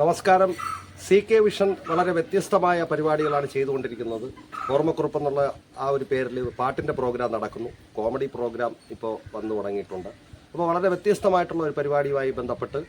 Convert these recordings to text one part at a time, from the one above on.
നമസ്കാരം. C K vision വളരെ വ്യത്യസ്തമായ പരിപാടികളാണ് ചെയ്തുകൊണ്ടിരിക്കുന്നത്. ഓർമ്മക്കുറിപ്പ് എന്നുള്ള ആ ഒരു പേരിൽ പാട്ടിന്റെ പ്രോഗ്രാം നടക്കുന്നു. കോമഡി പ്രോഗ്രാം ഇപ്പോൾ വന്നു തുടങ്ങിയിട്ടുണ്ട്. അപ്പോൾ വളരെ വ്യത്യസ്തമായിട്ടുള്ള ഒരു പരിപാടിയുമായി ബന്ധപ്പെട്ട്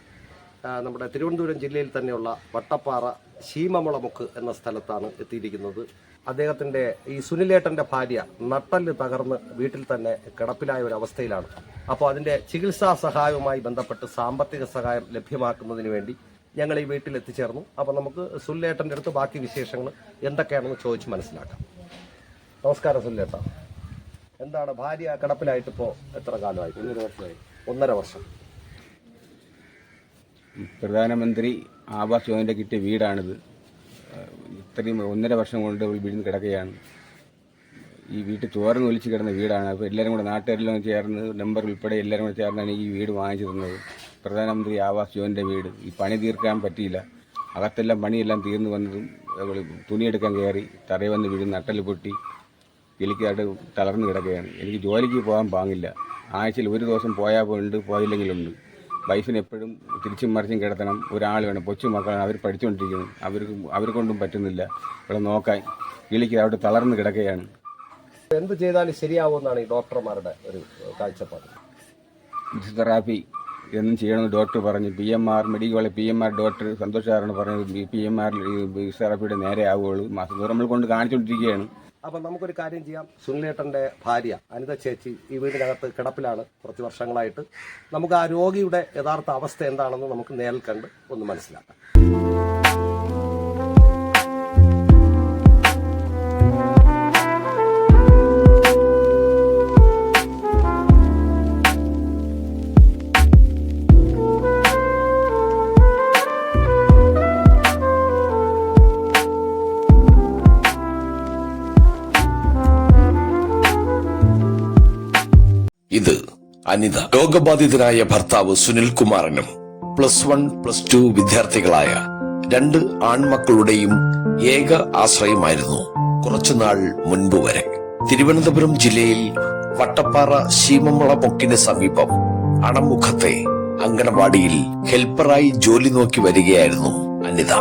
നമ്മുടെ തിരുവനന്തപുരം ജില്ലയിൽ തന്നെയുള്ള വട്ടപ്പാറ ശീമമുളമുക്ക് എന്ന സ്ഥലത്താണ് എത്തിയിരിക്കുന്നത്. അദ്ദേഹത്തിന്റെ ഈ സുനിലേട്ടന്റെ ഭാര്യ നട്ടൽ തകർന്ന് വീട്ടിൽ തന്നെ കിടപ്പിലായ ഒരു അവസ്ഥയിലാണ്. അപ്പോൾ അതിന്റെ ചികിത്സാ സഹായവുമായി ബന്ധപ്പെട്ട് സാമ്പത്തിക സഹായം ലഭ്യമാക്കുന്നതിന് വേണ്ടി ഞങ്ങൾ ഈ വീട്ടിൽ എത്തിച്ചേർന്നു അപ്പോൾ നമുക്ക് സുല്ലേട്ടന്റെ അടുത്ത് ബാക്കി വിശേഷങ്ങൾ എന്തൊക്കെയാണെന്ന് ചോദിച്ച് മനസ്സിലാക്കാം. നമസ്കാരം സുല്ലേട്ട. എന്താണ് ഭാര്യ കിടപ്പിലായിട്ട് ഇപ്പോൾ എത്ര കാലമായി? ഒന്നര വർഷമായി. ഒന്നര വർഷം. പ്രധാനമന്ത്രി ആവാസ് യോജന കിട്ടിയ വീടാണിത്. ഇത്രയും ഒന്നര വർഷം കൊണ്ട് വീടിന് കിടക്കുകയാണ്. ഈ വീട്ടിൽ ചോർന്ന് ഒലിച്ച് കിടന്ന വീടാണ്. അപ്പോൾ എല്ലാവരും കൂടെ നാട്ടുകാരെല്ലാം ചേർന്ന് നമ്പർ ഉൾപ്പെടെ എല്ലാവരും കൂടെ ചേർന്നാണ് ഈ വീട് വാങ്ങിച്ചു തന്നത്. പ്രധാനമന്ത്രി ആവാസ് യോജനയുടെ വീട്. ഈ പണി തീർക്കാൻ പറ്റിയില്ല. അകത്തെല്ലാം പണിയെല്ലാം തീർന്നു വന്നതും തുണിയെടുക്കാൻ കയറി തറയിൽ വന്ന് വീട് നട്ടൽ പൊട്ടി എലിക്കായിട്ട് തളർന്നു കിടക്കുകയാണ്. എനിക്ക് ജോലിക്ക് പോകാൻ പാങ്ങില്ല. ആഴ്ചയിൽ ഒരു ദിവസം പോയാൽ ഉണ്ട് പോയില്ലെങ്കിലുണ്ട്. വൈഫിന് എപ്പോഴും തിരിച്ചും മറിച്ചും കിടത്തണം. ഒരാൾ വേണം. കൊച്ചു മക്കളാണ് അവർ പഠിച്ചുകൊണ്ടിരിക്കുന്നു അവർക്ക് അവർക്കൊണ്ടും പറ്റുന്നില്ല. ഇവിടെ നോക്കാൻ കിളിക്ക് അവിടെ തളർന്ന് കിടക്കുകയാണ്. എന്ത് ചെയ്താലും ശരിയാവുമെന്നാണ് ഈ ഡോക്ടർമാരുടെ ഒരു കാഴ്ചപ്പാട്? ഫിസിയോതെറാപ്പി എന്നും ചെയ്യണമെന്ന് ഡോക്ടർ പറഞ്ഞു. P M R medical college P M R doctor Santosh സാറാണ് പറഞ്ഞത്. പി എം ആർ തെറാപ്പിയുടെ നേരെ ആവുകയുള്ളൂ. മാസം നമ്മൾ കൊണ്ട് കാണിച്ചുകൊണ്ടിരിക്കുകയാണ്. അപ്പൊ നമുക്കൊരു കാര്യം ചെയ്യാം. സുനിലേട്ടന്റെ ഭാര്യ അനിത ചേച്ചി ഈ വീടിനകത്ത് കിടപ്പിലാണ് കുറച്ച് വർഷങ്ങളായിട്ട്. നമുക്ക് ആ രോഗിയുടെ യഥാർത്ഥ അവസ്ഥ എന്താണെന്ന് നമുക്ക് നേരിൽ കണ്ട് ഒന്ന് മനസ്സിലാക്കാം. അനിത രോഗബാധിതനായ ഭർത്താവ് സുനിൽ കുമാറിനും പ്ലസ് വൺ പ്ലസ് ടു വിദ്യാർത്ഥികളായ രണ്ട് ആൺമക്കളുടെയും ഏക ആശ്രയമായിരുന്നു കുറച്ചുനാൾ മുൻപ് വരെ. തിരുവനന്തപുരം ജില്ലയിൽ വട്ടപ്പാറ ശീമമുള പൊക്കിന് സമീപം അണമുഖത്തെ അങ്കണവാടിയിൽ ഹെൽപ്പറായി ജോലി നോക്കി വരികയായിരുന്നു അനിത.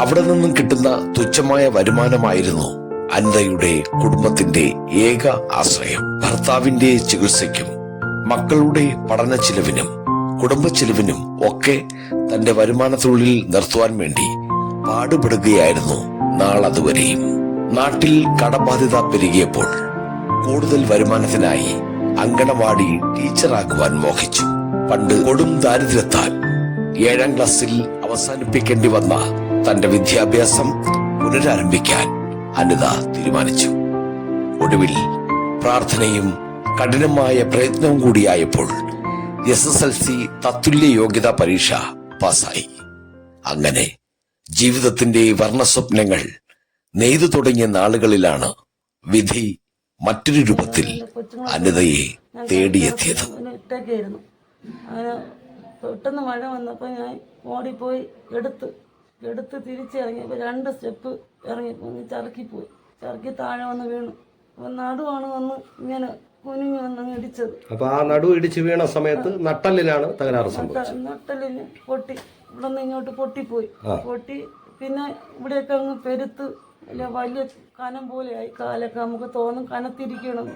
അവിടെ നിന്നും കിട്ടുന്ന തുച്ഛമായ വരുമാനമായിരുന്നു അനിതയുടെ കുടുംബത്തിന്റെ ഏക ആശ്രയം. ഭർത്താവിന്റെ ചികിത്സയ്ക്കും മക്കളുടെ പഠന ചിലവിനും കുടുംബ ചിലവിനും ഒക്കെ തന്റെ വരുമാനത്തിനുള്ളിൽ നിർത്തുവാൻ വേണ്ടി പാടുപെടുകയായിരുന്നു നാളതുവരെയും നാട്ടിൽ കടബാധ്യത പെരുകിയപ്പോൾ കൂടുതൽ വരുമാനത്തിനായി അങ്കണവാടി ടീച്ചറാകുവാൻ മോഹിച്ചു. പണ്ട് കൊടും ദാരിദ്ര്യത്താൽ ഏഴാം ക്ലാസ്സിൽ അവസാനിപ്പിക്കേണ്ടി വന്ന തന്റെ വിദ്യാഭ്യാസം പുനരാരംഭിക്കാൻ അനിത തീരുമാനിച്ചു. ഒടുവിൽ പ്രാർത്ഥനയും കഠിനമായ പ്രയത്നവും കൂടിയായപ്പോൾ എസ് എസ് എൽ സി തത്തുല്യ യോഗ്യതാ പരീക്ഷ പാസ്സായി. അങ്ങനെ ജീവിതത്തിന്റെ വർണസ്വപ്നങ്ങൾ നെയ്തു തുടങ്ങിയ നാളുകളിലാണ് വിധി മറ്റൊരു രൂപത്തിൽ അനിതയെ തേടിയെത്തിയത്. പെട്ടെന്ന് മഴ വന്നപ്പോൾ ഞാൻ ഓടിപ്പോയി എടുത്ത് എടുത്ത് തിരിച്ചിറങ്ങിയപ്പോൾ രണ്ട് സ്റ്റെപ്പ് ഇറങ്ങി ചറുക്കിപ്പോയി. ചറുക്കി താഴെ വന്ന് വീണു. അപ്പൊ നടുവാണ് വന്ന് ഇങ്ങനെ കുനിഞ്ഞു വന്ന് ഇടിച്ചത്. അപ്പൊ ആ നടു ഇടിച്ച് വീണ സമയത്ത് നട്ടലിലാണ് തകരാറ് സംഭവിച്ചത്. നട്ടലിന് പൊട്ടി. ഇവിടെ നിന്ന് ഇങ്ങോട്ട് പൊട്ടിപ്പോയി. പൊട്ടി. പിന്നെ ഇവിടെയൊക്കെ അങ്ങ് പെരുത്ത് അല്ല വലിയ കനം പോലെയായി. കാലൊക്കെ നമുക്ക് തോന്നും കനത്തിരിക്കണം.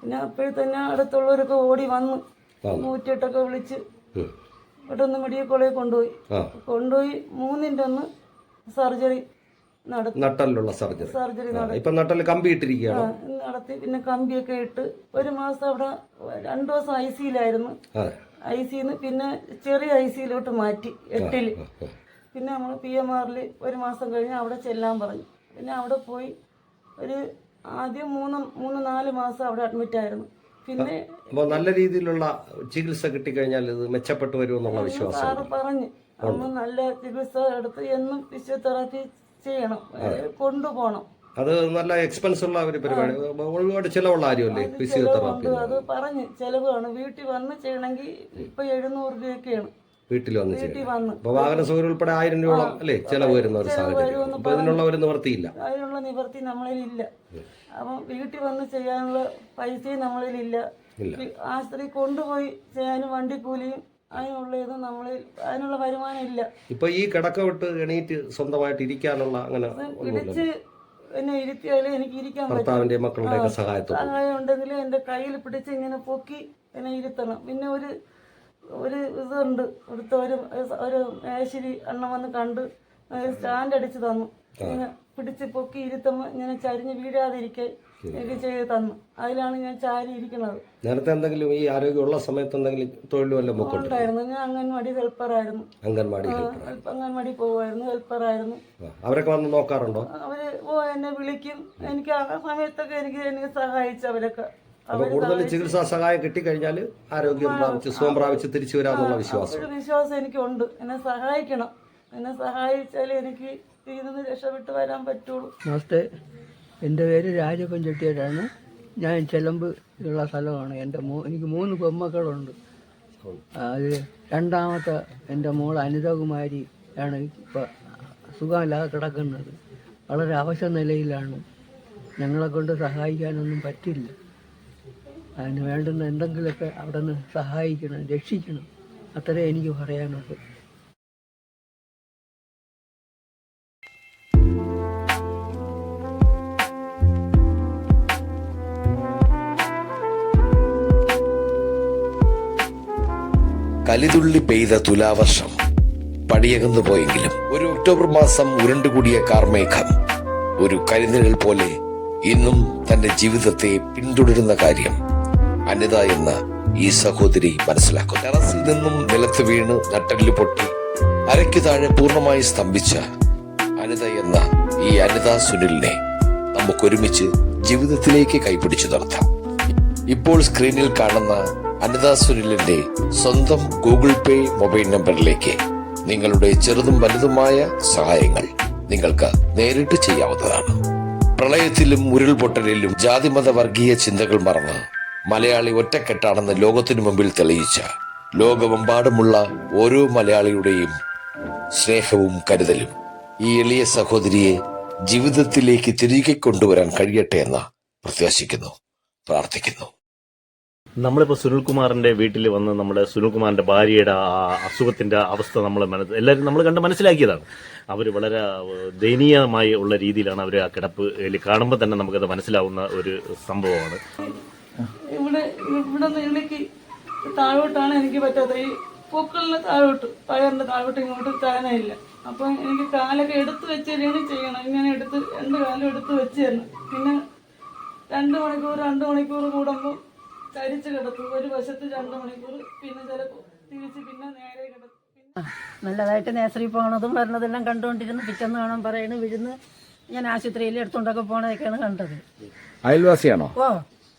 പിന്നെ അപ്പോഴേ തന്നെ അടുത്തുള്ളവരൊക്കെ ഓടി വന്നു നൂറ്റിയെട്ടൊക്കെ വിളിച്ച്. പെട്ടെന്ന് മെഡിക്കൽ കോളേജിൽ കൊണ്ടുപോയി. കൊണ്ടുപോയി മൂന്നിന്റെ ഒന്ന് സർജറി. നട്ടലിലുള്ള സർജറി. സർജറി ഇപ്പൊ നട്ടൽ കമ്പി ഇട്ടിരിക്കുകയാണ് നടത്തി. പിന്നെ കമ്പിയൊക്കെ ഇട്ട് ഒരു മാസം അവിടെ രണ്ടു ദിവസം ഐ സിയിലായിരുന്നു ഐ സിന്ന് പിന്നെ ചെറിയ ഐ സിയിലോട്ട് മാറ്റി എട്ടിൽ. പിന്നെ നമ്മൾ പി എം ആറിൽ ഒരു മാസം കഴിഞ്ഞ് അവിടെ ചെല്ലാൻ പറഞ്ഞു. പിന്നെ അവിടെ പോയി ഒരു ആദ്യം മൂന്ന് മൂന്ന് നാല് മാസം അവിടെ അഡ്മിറ്റ് ആയിരുന്നു. പിന്നെ നല്ല രീതിയിലുള്ള ചികിത്സ കിട്ടിക്കഴിഞ്ഞാൽ ഇത് മെച്ചപ്പെട്ടു വരുമെന്നുള്ള വിശ്വാസം പറഞ്ഞു. നല്ല ചികിത്സ എടുത്ത് എന്നും ഫിസിയോതെറാപ്പി ചെയ്യണം കൊണ്ടുപോകണം. അത് നല്ല എക്സ്പെൻസ് ഉള്ള ഒരു പരിപാടി. ഒരുപാട് ചിലവുള്ള കാര്യമല്ലേ ഫിസിയോതെറാപ്പി അത് പറഞ്ഞ് ചിലവാണ് വീട്ടിൽ വന്ന് ചെയ്യണമെങ്കിൽ ഇപ്പൊ എഴുന്നൂറ് രൂപയൊക്കെയാണ്. വീട്ടിൽ വന്ന് ചെയ്യും വീട്ടിൽ വന്ന്. അപ്പൊ വാഹന സൗകര്യം ഉൾപ്പെടെ ആയിരം രൂപയോളം അല്ലേ ചെലവ് വരുന്ന ഒരു സാഹചര്യം. അപ്പൊ ഇതിനുള്ള ഒരു നിവൃത്തിയില്ല. അതിനുള്ള നിവൃത്തി നമ്മളിലില്ല. അപ്പം വീട്ടിൽ വന്ന് ചെയ്യാനുള്ള പൈസയും നമ്മളിൽ ഇല്ല. ഈ ആശുപത്രി കൊണ്ടുപോയി ചെയ്യാനും വണ്ടിക്കൂലിയും അതിനുള്ള ഇത് നമ്മൾ അതിനുള്ള വരുമാനം ഇല്ല. ഇപ്പൊ ഈ കിടക്ക വിട്ട് എണീറ്റ് സ്വന്തമായിട്ട് ഇരിക്കാനുള്ള അങ്ങനെ പിടിച്ച് എന്നെ ഇരുത്തിയാലേ എനിക്ക് ഇരിക്കാൻ ഭർത്താവിന്റെ മക്കളുടെ സഹായത്തോടെ. സഹായം ഉണ്ടെങ്കിൽ എന്റെ കയ്യിൽ പിടിച്ച് ഇങ്ങനെ പൊക്കി എന്നെ ഇരുത്തണം. പിന്നെ ഒരു ഒരു ഇതുണ്ട്. ഇവിടുത്തെ ഒരു ഒരു മേശരി അണ്ണൻ വന്ന് കണ്ട് സ്റ്റാൻഡ് അടിച്ച് തന്നു ഇങ്ങനെ പിടിച്ച് പൊക്കി ഇരുത്തുമ്പോൾ ഇങ്ങനെ ചരിഞ്ഞ് വീഴാതിരിക്കെ എനിക്ക് ചെയ്ത് തന്നു. അതിലാണ് ഞാൻ ചാരി ഇരിക്കുന്നത്. നേരത്തെ എന്തെങ്കിലും ഈ ആരോഗ്യമുള്ള സമയത്ത് എന്തെങ്കിലും തൊഴിൽ വല്ലതും ഉണ്ടായിരുന്നു. ഞാൻ അംഗൻവാടി ഹെൽപ്പറായിരുന്നു അംഗൻവാടി. അംഗൻവാടി പോകുമായിരുന്നു ഹെൽപ്പറായിരുന്നു അവരൊക്കെ വന്ന് നോക്കാറുണ്ടോ? അവർ ഓ എന്നെ വിളിക്കും. എനിക്ക് ആ സമയത്തൊക്കെ എനിക്ക് എന്നെ സഹായിച്ചു അവരൊക്കെ അപ്പൊ കൂടുതൽ ചികിത്സാ സഹായം കിട്ടിക്കഴിഞ്ഞാൽ ആരോഗ്യം പ്രാപിച്ച് സുഖം പ്രാപിച്ച് തിരിച്ചു വരാമെന്നുള്ള വിശ്വാസം. വിശ്വാസം എനിക്കുണ്ട്. എന്നെ സഹായിക്കണം. എന്നെ സഹായിച്ചാൽ എനിക്ക് ഇതിൽ നിന്ന് രക്ഷപ്പെട്ട് വരാൻ പറ്റുള്ളൂ. നമസ്തേ. എന്റെ പേര് രാജപ്പൻ ഞാൻ ചെലമ്പ് ഉള്ള സ്ഥലമാണ്. എന്റെ മൂ എനിക്ക് മൂന്ന് പെമ്മക്കളുണ്ട്. അതിൽ രണ്ടാമത്തെ എന്റെ മോൾ അനിതകുമാരി ആണ് ഇപ്പോൾ സുഖമില്ലാതെ കിടക്കുന്നത്. വളരെ അവശ നിലയിലാണ്. ഞങ്ങളെ കൊണ്ട് സഹായിക്കാനൊന്നും പറ്റില്ല. അതിന് വേണ്ടുന്ന എന്തെങ്കിലുമൊക്കെ അവിടെ നിന്ന് സഹായിക്കണം രക്ഷിക്കണം. അത്രേ എനിക്ക് പറയാനുള്ളൂ. കലിതുള്ളി പെയ്ത തുലാവർഷം പടിയകന്നു പോയെങ്കിലും ഒരു ഒക്ടോബർ മാസം ഉരുണ്ടുകൂടിയ കാർമേഘം ഒരു കരിനിഴൽ പോലെ ഇന്നും തന്റെ ജീവിതത്തെ പിന്തുടരുന്ന കാര്യം അനിത എന്ന ഈ സഹോദരി മനസ്സിലാക്കും ടെറസിൽ നിന്നും നിലത്ത് വീണ് നട്ടലിൽ പൊട്ടി അരയ്ക്ക് താഴെ പൂർണമായി സ്തംഭിച്ച അനിത എന്ന ഈ അനിത സുനിലിനെ നമുക്കൊരുമിച്ച് ജീവിതത്തിലേക്ക് കൈപിടിച്ചു നടത്താം. ഇപ്പോൾ സ്ക്രീനിൽ കാണുന്ന അനിത സുനിലിന്റെ സ്വന്തം ഗൂഗിൾ പേ മൊബൈൽ നമ്പറിലേക്ക് നിങ്ങളുടെ ചെറുതും വലുതുമായ സഹായങ്ങൾ നിങ്ങൾക്ക് നേരിട്ട് ചെയ്യാവുന്നതാണ്. പ്രളയത്തിലും ഉരുൾപൊട്ടലിലും ജാതിമത വർഗീയ ചിന്തകൾ മറന്ന് മലയാളി ഒറ്റക്കെട്ടാണെന്ന് ലോകത്തിനു മുമ്പിൽ തെളിയിച്ച ലോകമെമ്പാടുമുള്ള ഓരോ മലയാളിയുടെയും സ്നേഹവും കരുതലും ഈ എളിയ സഹോദരിയെ ജീവിതത്തിലേക്ക് തിരികെ കൊണ്ടുവരാൻ കഴിയട്ടെ എന്ന് പ്രത്യാശിക്കുന്നു പ്രാർത്ഥിക്കുന്നു. നമ്മളിപ്പോൾ സുനിൽകുമാറിന്റെ വീട്ടിൽ വന്ന് നമ്മുടെ സുനിൽകുമാറിന്റെ ഭാര്യയുടെ ആ അസുഖത്തിന്റെ അവസ്ഥ നമ്മൾ മനസ്സ് എല്ലാവരും നമ്മൾ കണ്ട് മനസ്സിലാക്കിയതാണ്. അവർ വളരെ ദയനീയമായി ഉള്ള രീതിയിലാണ് അവർ ആ കിടപ്പ് കാണുമ്പോൾ തന്നെ നമുക്കത് മനസ്സിലാവുന്ന ഒരു സംഭവമാണ്. ഇവിടെ ഇവിടെ ഇളക്കി താഴോട്ടാണ് എനിക്ക് പറ്റാത്ത ഈ പൂക്കളിന് താഴോട്ട് പയറിന്റെ താഴോട്ട് ഇങ്ങോട്ട് താനയില്ല അപ്പം എനിക്ക് കാലൊക്കെ എടുത്ത് വെച്ച് തരികയാണ് ചെയ്യണം. ഇങ്ങനെ എടുത്ത് രണ്ട് കാലം എടുത്ത് വെച്ച് തരണം പിന്നെ രണ്ട് മണിക്കൂർ രണ്ട് മണിക്കൂർ കൂടുമ്പോൾ ചരിച്ച് കിടക്കും. ഒരു വശത്ത് രണ്ട് മണിക്കൂർ പിന്നെ ചിലപ്പോൾ തിരിച്ച് പിന്നെ നേരെ കിടക്കും. നല്ലതായിട്ട് നേസറി പോണതും വരണതെല്ലാം കണ്ടുകൊണ്ടിരുന്നു പിറ്റെന്ന് കാണാൻ പറയണു വിഴുന്ന് ഞാൻ ആശുപത്രിയിൽ എടുത്തുകൊണ്ടൊക്കെ പോണതൊക്കെയാണ് കണ്ടത്. അയൽവാസിയാണോ? ഓ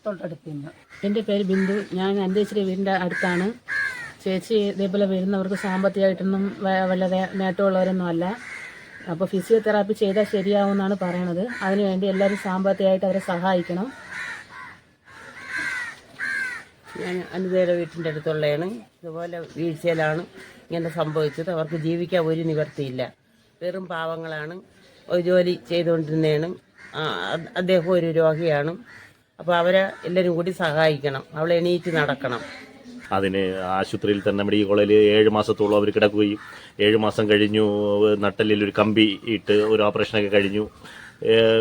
തൊട്ടടുത്ത് നിന്ന് എന്റെ പേര് ബിന്ദു. ഞാൻ എന്റെ ഇച്ചിരി വീടിന്റെ അടുത്താണ്. ചേച്ചി ഇതേപോലെ വരുന്നവർക്ക് സാമ്പത്തികമായിട്ടൊന്നും വല്ലതെ വളരെ നേട്ടമുള്ളവരൊന്നും അല്ല. അപ്പോൾ ഫിസിയോതെറാപ്പി ചെയ്താൽ ശരിയാവുമെന്നാണ് പറയണത്. അതിനുവേണ്ടി എല്ലാവരും സാമ്പത്തികമായിട്ട് അവരെ സഹായിക്കണം. ഞാൻ അനിതയുടെ വീട്ടിന്റെ അടുത്തുള്ളതാണ് ഇതുപോലെ വീഴ്ചയിലാണ് ഇങ്ങനെ സംഭവിച്ചത്. അവർക്ക് ജീവിക്കാൻ ഒരു നിവർത്തിയില്ല വെറും പാവങ്ങളാണ്. ഒരു ജോലി ചെയ്തുകൊണ്ടിരുന്നതാണ് അദ്ദേഹം ഒരു രോഗിയാണ്. അപ്പോൾ അവരെ എല്ലാവരും കൂടി സഹായിക്കണം. അവളെ എണീറ്റ് നടക്കണം. അതിന് ആശുപത്രിയിൽ തന്നെ മെഡിക്കൽ കോളേജിൽ ഏഴ് മാസത്തോളം അവർ കിടക്കുകയും ഏഴ് മാസം കഴിഞ്ഞു നട്ടലിൽ ഒരു കമ്പി ഇട്ട് ഒരു ഓപ്പറേഷനൊക്കെ കഴിഞ്ഞു.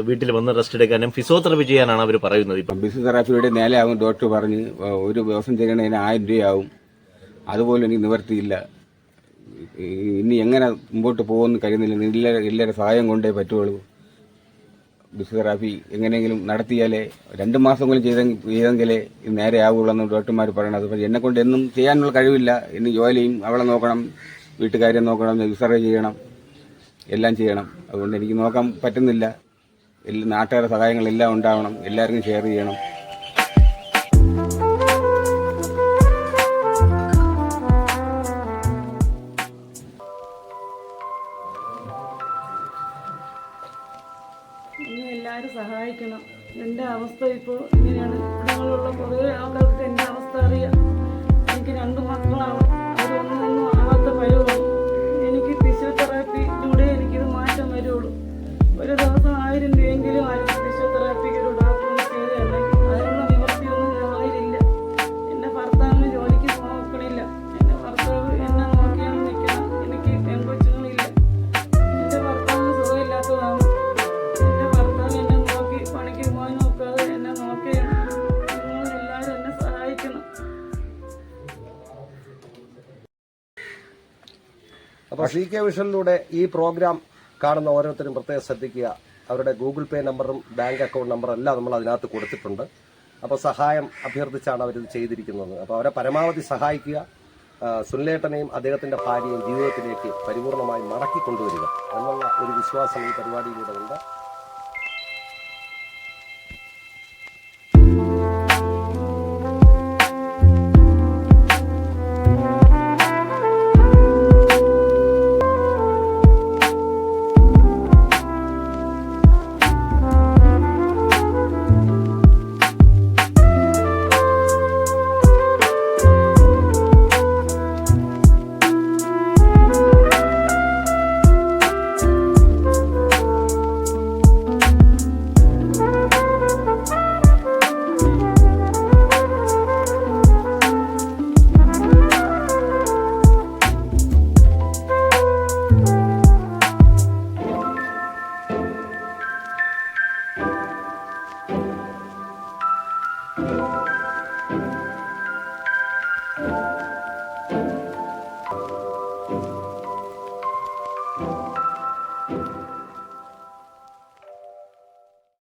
വീട്ടിൽ വന്ന് റെസ്റ്റ് എടുക്കാനും ഫിസിയോതെറപ്പി ചെയ്യാനാണ് അവർ പറയുന്നത് ഇപ്പം. ഫിസിയോതെറാപ്പിയുടെ നേലെയാകും ഡോക്ടർ പറഞ്ഞ് ഒരു ദിവസം ചെയ്യണതിന് ആയിരം രൂപയാവും. അതുപോലെ എനിക്ക് നിവർത്തിയില്ല. ഇനി എങ്ങനെ മുമ്പോട്ട് പോകുമെന്ന് കഴിയുന്നില്ല. എല്ലാവരും എല്ലാവരും സഹായം കൊണ്ടേ പറ്റുള്ളൂ. ഫിസിയോതെറാപ്പി എങ്ങനെയെങ്കിലും നടത്തിയാലേ രണ്ട് മാസം കൂടി ചെയ്തെങ്കിൽ ചെയ്തെങ്കിലേ നേരെ ആവുള്ളൂ എന്ന് ഡോക്ടർമാർ പറയണത്. പക്ഷേ എന്നെ കൊണ്ട് എന്നും ചെയ്യാനുള്ള കഴിവില്ല. ഇനി ജോലിയും അവളെ നോക്കണം വീട്ടുകാരെ നോക്കണം വിസർവ് ചെയ്യണം എല്ലാം ചെയ്യണം. അതുകൊണ്ട് എനിക്ക് നോക്കാൻ പറ്റുന്നില്ല. എല്ലാ നാട്ടുകാരുടെ സഹായങ്ങളെല്ലാം ഉണ്ടാവണം. എല്ലാവർക്കും ഷെയർ ചെയ്യണം. എല്ലാവരും സഹായിക്കണം. എന്റെ അവസ്ഥ ഇപ്പോൾ സി കെ വിഷനിലൂടെ ഈ പ്രോഗ്രാം കാണുന്ന ഓരോരുത്തരും പ്രത്യേകം ശ്രദ്ധിക്കുക. അവരുടെ ഗൂഗിൾ പേ നമ്പറും ബാങ്ക് അക്കൗണ്ട് നമ്പറും എല്ലാം നമ്മൾ അതിനകത്ത് കൊടുത്തിട്ടുണ്ട്. അപ്പോൾ സഹായം അഭ്യർത്ഥിച്ചാണ് അവരിത് ചെയ്തിരിക്കുന്നത്. അപ്പോൾ അവരെ പരമാവധി സഹായിക്കുക. സുനിലേട്ടനെയും അദ്ദേഹത്തിന്റെ ഭാര്യയും ജീവിതത്തിലേക്ക് പരിപൂർണമായി മടക്കി കൊണ്ടുവരിക. എന്നുള്ള ഒരു വിശ്വാസം ഈ പരിപാടിയിലൂടെ ഉണ്ട്.